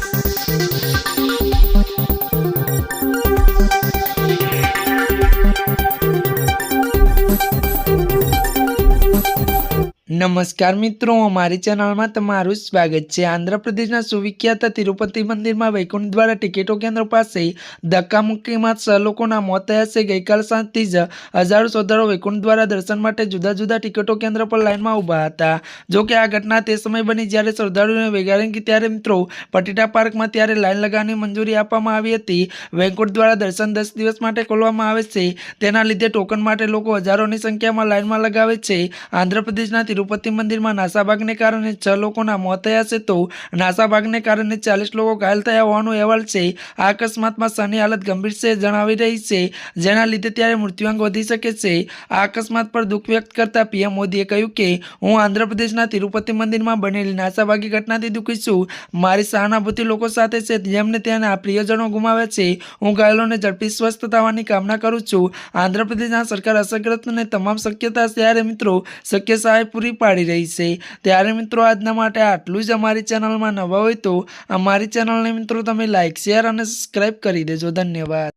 Thank નમસ્કાર મિત્રો, અમારી ચેનલમાં તમારું સ્વાગત છે. આંધ્રપ્રદેશના સુવિખ્યાત તિરુપતિ મંદિરમાં વૈકુંઠ દ્વારા ટિકિટો કેન્દ્ર પાસે ધક્કામુક્કીમાં છ લોકોના મોત થયા છે. ગઈકાલ સાંજથી જ હજારો શ્રદ્ધાળુઓ વૈકુંઠ દ્વારા દર્શન માટે જુદા જુદા ટિકિટો કેન્દ્ર પર લાઇનમાં ઊભા હતા. જો કે આ ઘટના તે સમય બની જ્યારે શ્રદ્ધાળુઓને વેગારેંગી ત્યારે મિત્રો પટેટા પાર્કમાં ત્યારે લાઇન લગાવવાની મંજૂરી આપવામાં આવી હતી. વૈકુંઠ દ્વારા દર્શન દસ દિવસ માટે ખોલવામાં આવે છે. તેના લીધે ટોકન માટે લોકો હજારોની સંખ્યામાં લાઇનમાં લગાવે છે. આંધ્રપ્રદેશના તિરુપતિ મંદિરમાં નાસાભાગને કારણે છ લોકોના મોત થયા છે તો નાસાભાગને કારણે ચાલીસ લોકો ઘાયલ થયા હોવાનો અહેવાલ છે. આ અકસ્માતમાં સની હાલત ગંભીર છે જણાવી રહી છે. જેના લીધે ત્યારે મૃત્યુઆંક વધી શકે છે. આ અકસ્માત પર દુઃખ વ્યક્ત કરતા પીએમ મોદીએ કહ્યું કે, હું આંધ્રપ્રદેશના તિરુપતિ મંદિરમાં બનેલી નાસાભાગી ઘટનાથી દુઃખી છું. મારી સહાનુભૂતિ લોકો સાથે છે જેમને તેના પ્રિયજનો ગુમાવ્યા છે. હું ઘાયલોને ઝડપી સ્વસ્થ થવાની કામના કરું છું. આંધ્રપ્રદેશના સરકાર અસરગ્રસ્તને તમામ શક્યતા ત્યારે મિત્રો, શક્ય સહાય પૂરી પાડી રહી છે. ત્યારે મિત્રો આજના માટે આટલું જ અમારી ચેનલમાં નવા હોય તો અમારી ચેનલને મિત્રો તમે લાઇક શેર અને સબસ્ક્રાઈબ કરી દેજો. ધન્યવાદ.